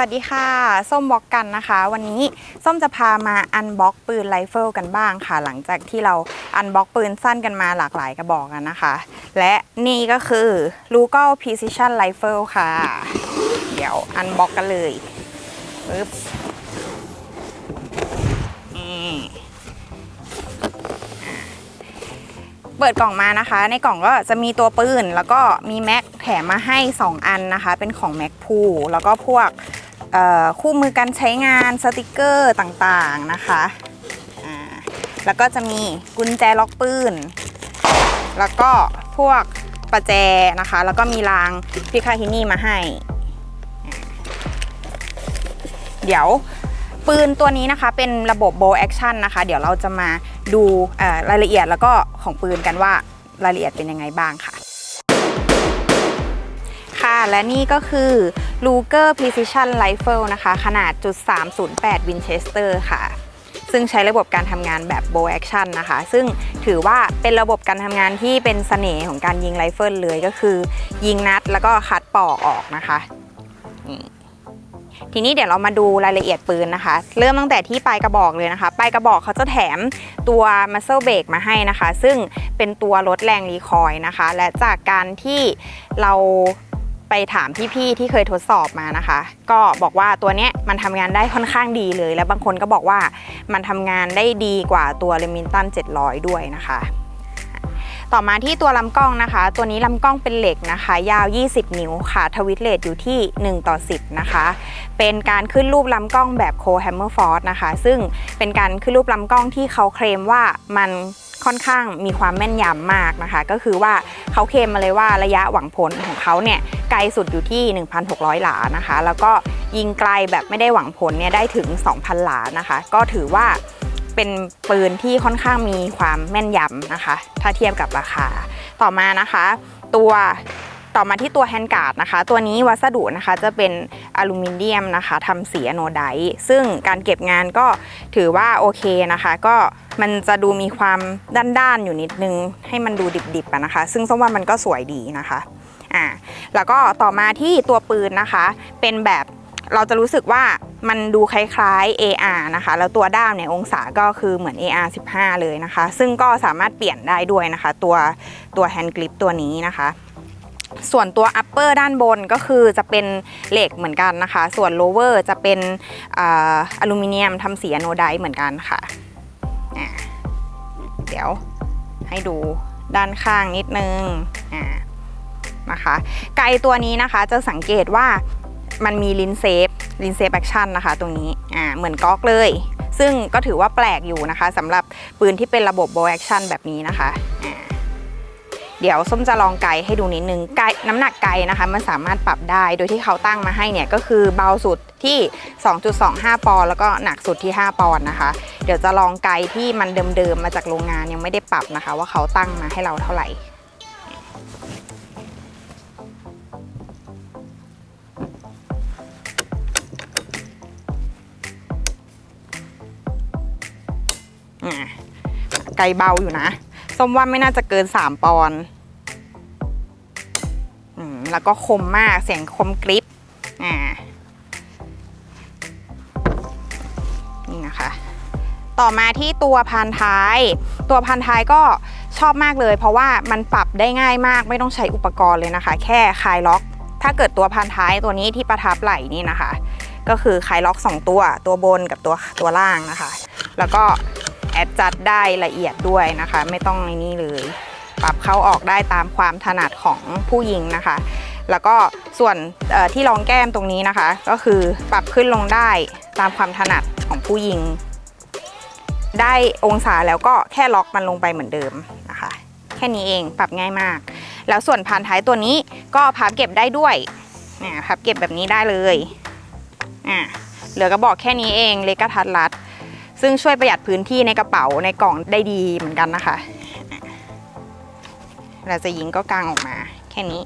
วัสดีค่ะ ส้มบล็อกกันนะคะ วันนี้ส้มจะพามาอันบ็อกปืนไรเฟิลกันบ้างค่ะ หลังจากที่เราอันบ็อกปืนสั้นกันมาหลากหลายกระบอกกันนะคะ และนี่ก็คือ l u g a l Precision Rifle ค่ะ เดี๋ยวอันบ็อกกันเลยปึ๊บเปิดกล่องมานะคะ ในกล่องก็จะมีตัวปืน แล้วก็มีแม็กแถมมาให้ 2 อันนะคะ เป็นของแม็กพูแล้วก็พวก คู่มือการใช้งานสติกเกอร์ต่างๆนะคะ แล้วก็จะมีกุญแจล็อกปืน แล้วก็พวกประแจนะคะ แล้วก็มีรางพิคาฮินี่มาให้ เดี๋ยวปืนตัวนี้นะคะเป็นระบบโบแอคชั่นนะคะ เดี๋ยวเราจะมาดูรายละเอียดแล้วก็ของปืนกันว่ารายละเอียดเป็นยังไงบ้างค่ะ และนี่ก็คือ Luger Precision Rifle นะคะ ขนาดจุด308 Winchester ค่ะ ซึ่งใช้ระบบการทำงานแบบ bow action นะคะ ซึ่งถือว่าเป็นระบบการทำงานที่เป็นเสน่ห์ของการยิงไรเฟิลเลยก็คือ ยิงนัดแล้วก็คัดปอกออกนะคะทีนี้เดี๋ยวเรามาดูรายละเอียดปืนนะคะ เริ่มตั้งแต่ที่ปลายกระบอกเลยนะคะปลายกระบอกเขาจะแถมตัว muzzle b r a k มาให้นะคะ ซึ่งเป็นตัวลดแรงรีคอยล์นะคะ และจากการที่เรา ไปถามพี่ๆที่เคยทดสอบมานะคะ ก็บอกว่าตัวเนี้ยมันทำงานได้ค่อนข้างดีเลย และบางคนก็บอกว่ามันทำงานได้ดีกว่าตัว Remington 700 ด้วยนะคะต่อมาที่ตัวลำกล้องนะคะ ตัวนี้ลำกล้องเป็นเหล็กนะคะ ยาว 20 นิ้วค่ะ ทวิตเลทอยู่ที่ 1 ต่อ 10 นะคะ เป็นการขึ้นรูปลำกล้องแบบโคแฮมเมอร์ฟอร์สนะคะ ซึ่งเป็นการขึ้นรูปลำกล้องที่เขาเคลมว่ามัน ค่อนข้างมีความแม่นยำมากนะคะ ก็คือว่าเขาเคลมมาเลยว่าระยะหวังผลของเขาเนี่ยไกลสุดอยู่ที่ 1,600 หลานะคะ แล้วก็ยิงไกลแบบไม่ได้หวังผลเนี่ยได้ถึง 2,000 หลานะคะ ก็ถือว่าเป็นปืนที่ค่อนข้างมีความแม่นยำนะคะ ถ้าเทียบกับราคา ต่อมานะคะ ตัว ต่อมาที่ตัวแฮนด์การ์ดนะคะ ตัวนี้วัสดุนะคะจะเป็นอลูมิเนียมนะคะทำสีอโนไดซ์ซึ่งการเก็บงานก็ถือว่าโอเคนะคะ ก็มันจะดูมีความด้านๆอยู่นิดนึง ให้มันดูดิบๆนะคะ ซึ่งส้มว่ามันก็สวยดีนะคะอ่าแล้วก็ต่อมาที่ตัวปืนนะคะ เป็นแบบเราจะรู้สึกว่ามันดูคล้ายๆ AR นะคะ แล้วตัวด้ามเนี่ยองศาก็คือเหมือน AR 15 เลยนะคะ ซึ่งก็สามารถเปลี่ยนได้ด้วยนะคะ ตัวตัวแฮนด์กริปตัวนี้นะคะ ส่วนตัว upper ด้านบนก็คือจะเป็นเหล็กเหมือนกันนะคะ ส่วน lower จะเป็นออลูมิเนียมทำสีอโนไดเหมือนกันค่ะอ่าเดี๋ยวให้ดูด้านข้างนิดนึงอ่านะคะไกลตัวนี้นะคะจะสังเกตว่ามันมีลินเซฟลินเซฟแอคชั่นนะคะตรงนี้อ่าเหมือนก๊อกเลย ซึ่งก็ถือว่าแปลกอยู่นะคะสำหรับปืนที่เป็นระบบโบแอคชั่นแบบนี้นะคะอ่า เดี๋ยวส้มจะลองไกให้ดูนิดนึงไกน้ำหนักไกนะคะ มันสามารถปรับได้โดยที่เขาตั้งมาให้เนี่ยก็คือเบาสุดที่ 2.25 ปอนด์แล้วก็หนักสุดที่ 5 ปอนด์นะคะ เดี๋ยวจะลองไกที่มันเดิมๆมาจากโรงงานยังไม่ได้ปรับนะคะ ว่าเขาตั้งมาให้เราเท่าไหร่ไกลเบาอยู่นะ ส้มว่าไม่น่าจะเกิน 3 ปอนด์แล้วก็คมมากเสียงคมกริปอ่านี่นะคะ ต่อมาที่ตัวพานท้าย ตัวพานท้ายก็ชอบมากเลย เพราะว่ามันปรับได้ง่ายมากไม่ต้องใช้อุปกรณ์เลยนะคะ แค่คลายล็อก ถ้าเกิดตัวพานท้ายตัวนี้ที่ประทับไหล่นี่นะคะ ก็คือคลายล็อก 2 ตัว ตัวบนกับตัวตัวล่างนะคะ แล้วก็ แอดจัดได้ละเอียดด้วยนะคะ ไม่ต้องในนี้เลย ปรับเข้าออกได้ตามความถนัดของผู้ยิงนะคะ แล้วก็ส่วนที่รองแก้มตรงนี้นะคะ ก็คือปรับขึ้นลงได้ตามความถนัดของผู้ยิง ได้องศาแล้วก็แค่ล็อกมันลงไปเหมือนเดิมนะคะ แค่นี้เองปรับง่ายมาก แล้วส่วนพานท้ายตัวนี้ก็พับเก็บได้ด้วยเนี่ยพับเก็บแบบนี้ได้เลยอะเหลือกระบอกแค่นี้เองเล็กกระทัดรัด ซึ่งช่วยประหยัดพื้นที่ในกระเป๋าในกล่องได้ดีเหมือนกันนะคะเราจะยิงก็กางออกมา แค่นี้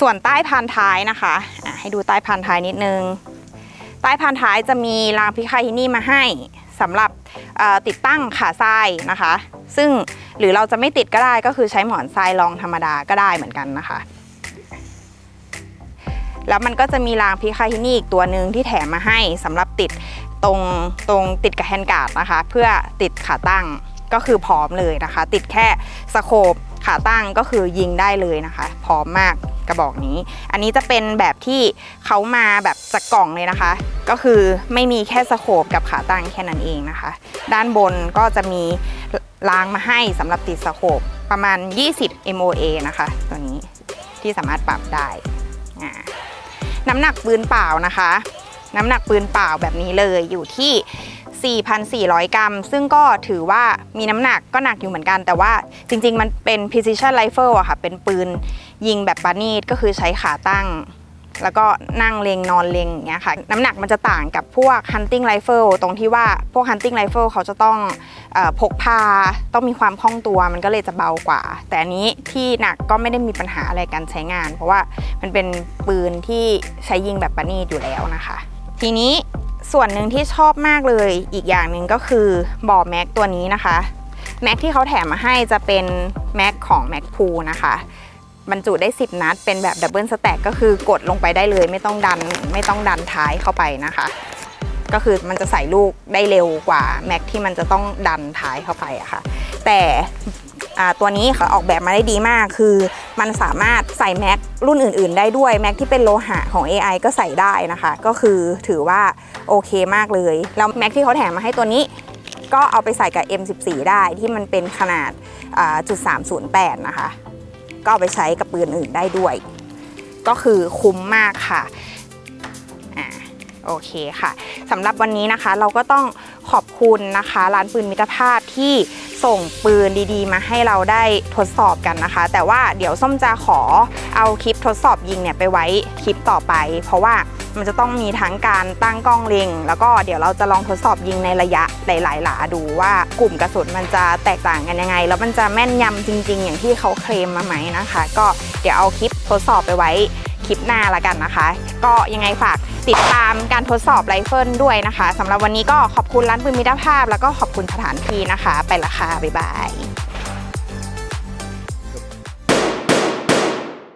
ส่วนใต้พานท้ายนะคะะให้ดูใต้พานท้ายนิดนึง ใต้พานท้ายจะมีรางพิคาฮินี่มาให้สำหรับติดตั้งขาทรายนะคะ ซึ่งหรือเราจะไม่ติดก็ได้ก็คือใช้หมอนทรายรองธรรมดาก็ได้เหมือนกันนะคะ แล้วมันก็จะมีรางพิคาฮินีอีกตัวหนึ่งที่แถมมาให้สำหรับติดตรงตรงติดกับแฮนด์การ์ดนะคะ เพื่อติดขาตั้งก็คือพร้อมเลยนะคะ ติดแค่สโคปขาตั้งก็คือยิงได้เลยนะคะ พร้อมมากกระบอกนี้ อันนี้จะเป็นแบบที่เขามาแบบจากกล่องเลยนะคะ ก็คือไม่มีแค่สโคปกับขาตั้งแค่นั้นเองนะคะ ด้านบนก็จะมีรางมาให้สำหรับติดสโคปประมาณ 20 MOA นะคะ ตัวนี้ที่สามารถปรับได้อ่า น้ำหนักปืนเปล่านะคะ น้ำหนักปืนเปล่าแบบนี้เลยอยู่ที่ 4,400 กรัม ซึ่งก็ถือว่ามีน้ำหนักก็หนักอยู่เหมือนกัน แต่ว่าจริง ๆ มันเป็น precision rifle อะค่ะ เป็นปืนยิงแบบปานีตก็คือใช้ขาตั้ง แล้วก็นั่งเลงนอนเลงอย่างเงี้ยค่ะน้ำหนักมันจะต่างกับพวก hunting rifle ตรงที่ว่าพวก hunting rifle เขาจะต้องอพกพาต้องมีความคล่องตัวมันก็เลยจะเบากว่า แต่อันนี้ที่หนักก็ไม่ได้มีปัญหาอะไรการใช้งาน เพราะว่ามันเป็นปืนที่ใช้ยิงแบบปานีตอยู่แล้วนะคะ ทีนี้ส่วนหนึ่งที่ชอบมากเลยอีกอย่างหนึ่งก็คือบ่อแม็กตัวนี้นะคะแม็กที่เขาแถมมาให้จะเป็นแม็กของแม็กพูนะคะ บรรจุได้ 10 นัด เป็นแบบดับเบิลสแต็กก็คือกดลงไปได้เลย ไม่ต้องดันไม่ต้องดันท้ายเข้าไปนะคะ ก็คือมันจะใส่ลูกได้เร็วกว่าแม็กที่มันจะต้องดันท้ายเข้าไปอะค่ะ แต่ตัวนี้เขาออกแบบมาได้ดีมาก คือมันสามารถใส่แม็กรุ่นอื่น ๆ ได้ด้วยแม็กที่เป็นโลหะของ AI ก็ใส่ได้นะคะ ก็คือถือว่าโอเคมากเลย แล้วแม็กที่เขาแถมมาให้ตัวนี้ก็เอาไปใส่กับ M14 ได้ที่มันเป็นขนาดอ่าจุด308นะคะ ก็เอาไปใช้กับปืนอื่นได้ด้วย ก็คือคุ้มมากค่ะโอเคค่ะสำหรับวันนี้นะคะเราก็ต้องขอบคุณนะคะ ร้านปืนมิตรภาพที่ ส่งปืนดีๆ มาให้เราได้ทดสอบกันนะคะ แต่ว่าเดี๋ยวส้มจะขอเอาคลิปทดสอบยิงเนี่ยไปไว้คลิปต่อไป เพราะว่ามันจะต้องมีทั้งการตั้งกล้องเล็ง แล้วก็เดี๋ยวเราจะลองทดสอบยิงในระยะหลายๆหลาดูว่ากลุ่มกระสุนมันจะแตกต่างกันยังไง แล้วมันจะแม่นยำจริง ๆ อย่างที่เขาเคลมมาไหมนะคะ ก็เดี๋ยวเอาคลิปทดสอบไปไว้ ลิปหน้าละกันนะคะ ก็ยังไงฝากติดตามการทดสอบไรเฟิลด้วยนะคะสำหรับวันนี้ก็ขอบคุณร้านปืนมิตรภาพ แล้วก็ขอบคุณสถานที่นะคะ ไปละค่ะบ๊ายบาย